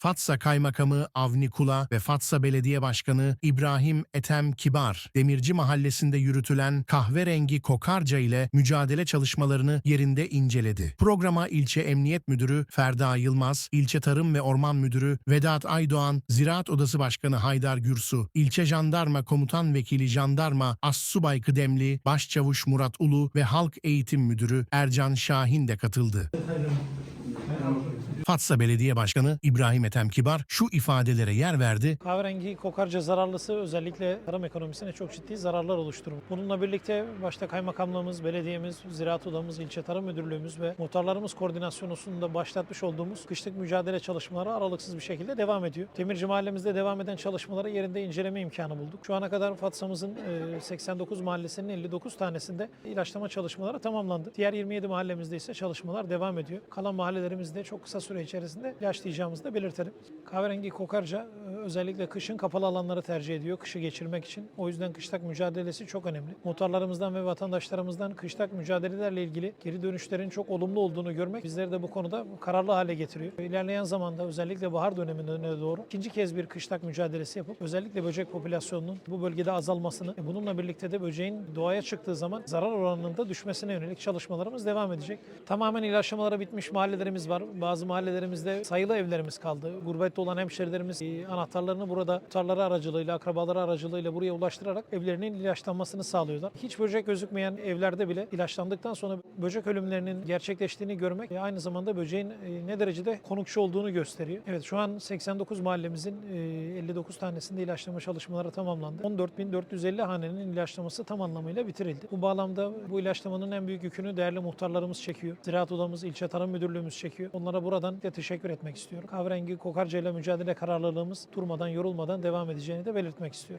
Fatsa Kaymakamı Avni Kula ve Fatsa Belediye Başkanı İbrahim Etem Kibar, Demirci Mahallesi'nde yürütülen kahverengi kokarca ile mücadele çalışmalarını yerinde inceledi. Programa ilçe Emniyet Müdürü Ferda Yılmaz, ilçe Tarım ve Orman Müdürü Vedat Aydoğan, Ziraat Odası Başkanı Haydar Gürsu, ilçe Jandarma Komutan Vekili Jandarma Assubay Kıdemli, Başçavuş Murat Ulu ve Halk Eğitim Müdürü Ercan Şahin de katıldı. Fatsa Belediye Başkanı İbrahim Ethem Kibar şu ifadelere yer verdi. Kahverengi kokarca zararlısı özellikle tarım ekonomisine çok ciddi zararlar oluşturur. Bununla birlikte başta kaymakamlığımız, belediyemiz, ziraat odamız, ilçe tarım müdürlüğümüz ve muhtarlarımız koordinasyonunda başlatmış olduğumuz kışlık mücadele çalışmaları aralıksız bir şekilde devam ediyor. Demirci mahallemizde devam eden çalışmaları yerinde inceleme imkanı bulduk. Şu ana kadar Fatsa'mızın e, 89 mahallesinin 59 tanesinde ilaçlama çalışmaları tamamlandı. Diğer 27 mahallemizde ise çalışmalar devam ediyor. Kalan mahallelerimizde çok kısa süre içerisinde ilaçlayacağımızı da belirtelim. Kahverengi kokarca e, özellikle kışın kapalı alanları tercih ediyor kışı geçirmek için. O yüzden kışlak mücadelesi çok önemli. Muhtarlarımızdan ve vatandaşlarımızdan kışlak mücadelelerle ilgili geri dönüşlerin çok olumlu olduğunu görmek bizleri de bu konuda kararlı hale getiriyor. İlerleyen zamanda özellikle bahar dönemine doğru ikinci kez bir kışlak mücadelesi yapıp özellikle böcek popülasyonunun bu bölgede azalmasını bununla birlikte de böceğin doğaya çıktığı zaman zarar oranının da düşmesine yönelik çalışmalarımız devam edecek. Tamamen ilaçlamalara bitmiş mahallelerimiz var. Bazı mahallelerimizde sayılı evlerimiz kaldı. Gurbette olan hemşerilerimiz e, anahtarlarını burada tutarları aracılığıyla, akrabaları aracılığıyla buraya ulaştırarak evlerinin ilaçlanmasını sağlıyorlar. Hiç böcek gözükmeyen evlerde bile ilaçlandıktan sonra böcek ölümlerinin gerçekleştiğini görmek e, aynı zamanda böceğin e, ne derecede konukçu olduğunu gösteriyor. Evet şu an 89 mahallemizin e, 59 tanesinde ilaçlama çalışmaları tamamlandı. 14.450 hanenin ilaçlaması tam anlamıyla bitirildi. Bu bağlamda bu ilaçlamanın en büyük yükünü değerli muhtarlarımız çekiyor. Ziraat Odamız, İlçe Tarım Müdürlüğümüz çekiyor. Onlara buradan de teşekkür etmek istiyorum. Kahverengi kokarca ile mücadele kararlılığımız durmadan, yorulmadan devam edeceğini de belirtmek istiyorum.